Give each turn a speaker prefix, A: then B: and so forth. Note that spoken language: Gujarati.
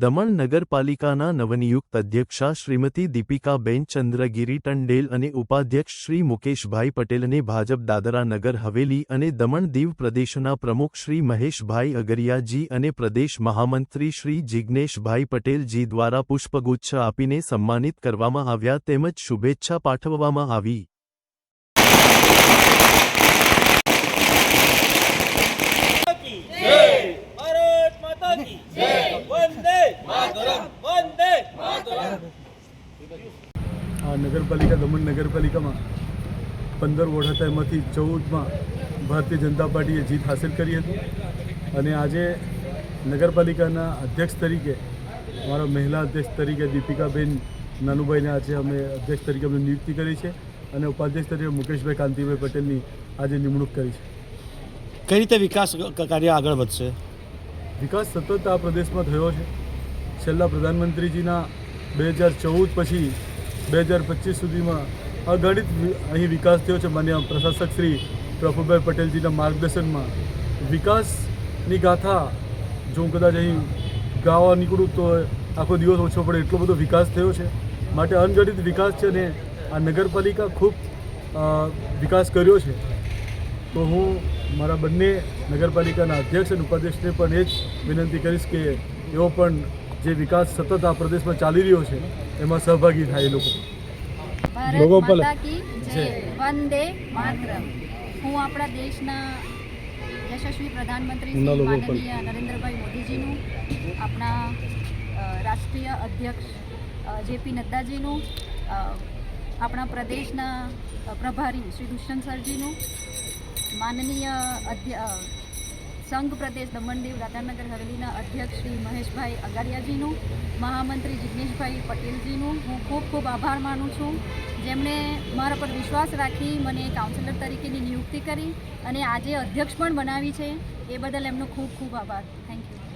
A: દમણ નગરપાલિકાના નવનિયુક્ત અધ્યક્ષા શ્રીમતી દીપિકાબેન ચંદ્રગીરી ટંડેલ અને ઉપાધ્યક્ષ શ્રી મુકેશભાઈ પટેલને ભાજપ દાદરા નગર હવેલી અને દમણ દીવ પ્રદેશના પ્રમુખ શ્રી મહેશભાઈ અગરિયાજી અને પ્રદેશ મહામંત્રી શ્રી જિજ્ઞેશભાઈ પટેલજી દ્વારા પુષ્પગુચ્છ આપીને સન્માનિત કરવામાં આવ્યા તેમજ શુભેચ્છા પાઠવવામાં આવી.
B: આ નગરપાલિકા દમણ નગરપાલિકામાં પંદર વોર્ડ હતા. એમાંથી ચૌદમાં ભારતીય જનતા પાર્ટીએ જીત હાંસલ કરી હતી. અને આજે નગરપાલિકાના અધ્યક્ષ તરીકે અમારા મહિલા અધ્યક્ષ તરીકે દીપિકાબેન નાનુભાઈને આજે અમે અધ્યક્ષ તરીકે અમને નિયુક્તિ કરી છે અને ઉપાધ્યક્ષ તરીકે મુકેશભાઈ કાંતિભાઈ પટેલની આજે નિમણૂક કરી છે.
C: કઈ રીતે વિકાસ કાર્ય આગળ વધશે?
B: વિકાસ સતત આ પ્રદેશમાં થયો છે. છેલ્લા પ્રધાનમંત્રીજીના બે હજાર ચૌદ પછી બે હજાર પચીસ સુધીમાં અગણિત અહીં વિકાસ થયો છે માન્ય પ્રશાસક શ્રી પ્રફુલભાઈ પટેલજીના માર્ગદર્શનમાં. વિકાસની ગાથા, જો હું કદાચ અહીં ગાવા નીકળું તો આખો દિવસ ઓછો પડે, એટલો બધો વિકાસ થયો છે. માટે અનગણિત વિકાસ છે અને આ નગરપાલિકા ખૂબ વિકાસ કર્યો છે. તો હું મારા બંને નગરપાલિકાના અધ્યક્ષ અને ઉપાધ્યક્ષને પણ એ જ વિનંતી કરીશ કે એઓ પણ જે વિકાસ સતત આ પ્રદેશમાં ચાલી રહ્યો છે એમાં સહભાગી થાય એ લોકો.
D: ભારત
B: લોગો પર-
D: માતા કી જય.
B: જય.
D: વંદે માતરમ. હું આપણા દેશના યશસ્વી પ્રધાનમંત્રી શ્રી માનનીય નરેન્દ્રભાઈ મોદીજીનું આપણા રાષ્ટ્રીય અધ્યક્ષ જેપી નડ્ડાજીનું આપણા પ્રદેશના પ્રભારી શ્રી દુષ્યંત સરજીનું માનનીય અધ્ય સંઘ પ્રદેશ દમણ દીવ દાદરાનગર હવેલીના અધ્યક્ષ શ્રી મહેશભાઈ અગારિયાજીનું, મહામંત્રી જિગ્નેશભાઈ પટેલજીનું. હું ખૂબ ખૂબ આભાર માનું છું. જેમણે મારા પર વિશ્વાસ રાખી મને કાઉન્સિલર તરીકેની નિયુક્તિ કરી અને આજે અધ્યક્ષ પણ બનાવી છે. એ બદલ એમનો ખૂબ ખૂબ આભાર. Thank you